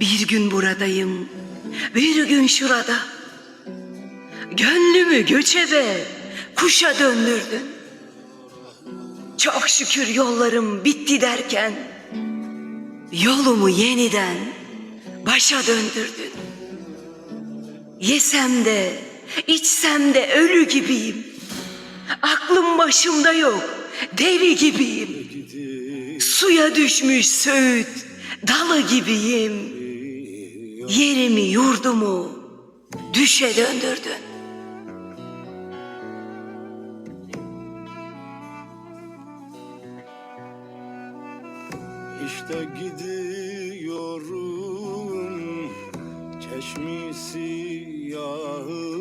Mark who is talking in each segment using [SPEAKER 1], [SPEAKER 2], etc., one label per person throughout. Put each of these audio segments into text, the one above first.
[SPEAKER 1] Bir gün buradayım, bir gün şurada. Gönlümü göçebe, kuşa döndürdün. Çok şükür yollarım bitti derken yolumu yeniden başa döndürdün. Yesem de, içsem de ölü gibiyim. Aklım başımda yok, deli gibiyim. Suya düşmüş söğüt, dalı gibiyim. Yerimi yurdumu düşe döndürdün.
[SPEAKER 2] İşte gidiyorum çeşmi siyahım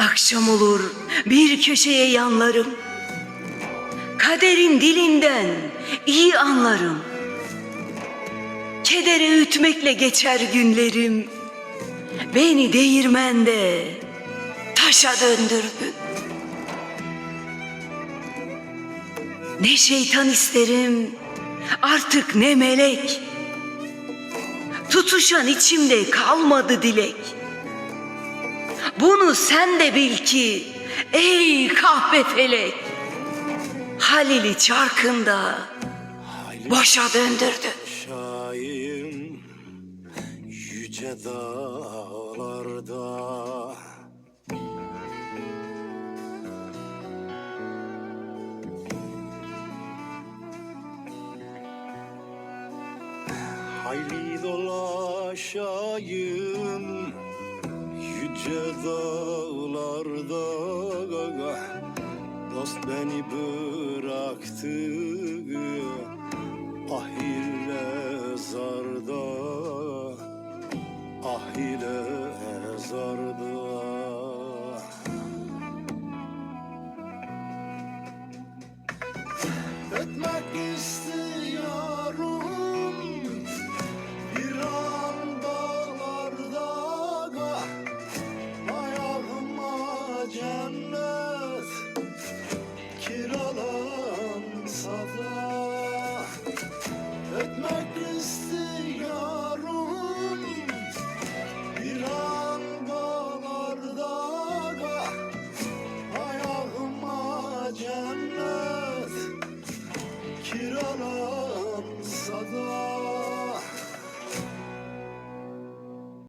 [SPEAKER 1] Akşam olur bir köşeye yanlarım. Kaderin dilinden iyi anlarım. Kedere ütmekle geçer günlerim. Beni değirmende taşa döndürdün. Ne şeytan isterim artık ne melek. Tutuşan içimde kalmadı dilek. Bunu sen de bil ki ey kahpe felek. Halil'i çarkında boşa döndürdün.
[SPEAKER 2] Şahin yüce dağlarda Hayli dolaşayım yüce dağlarda Dost beni bıraktı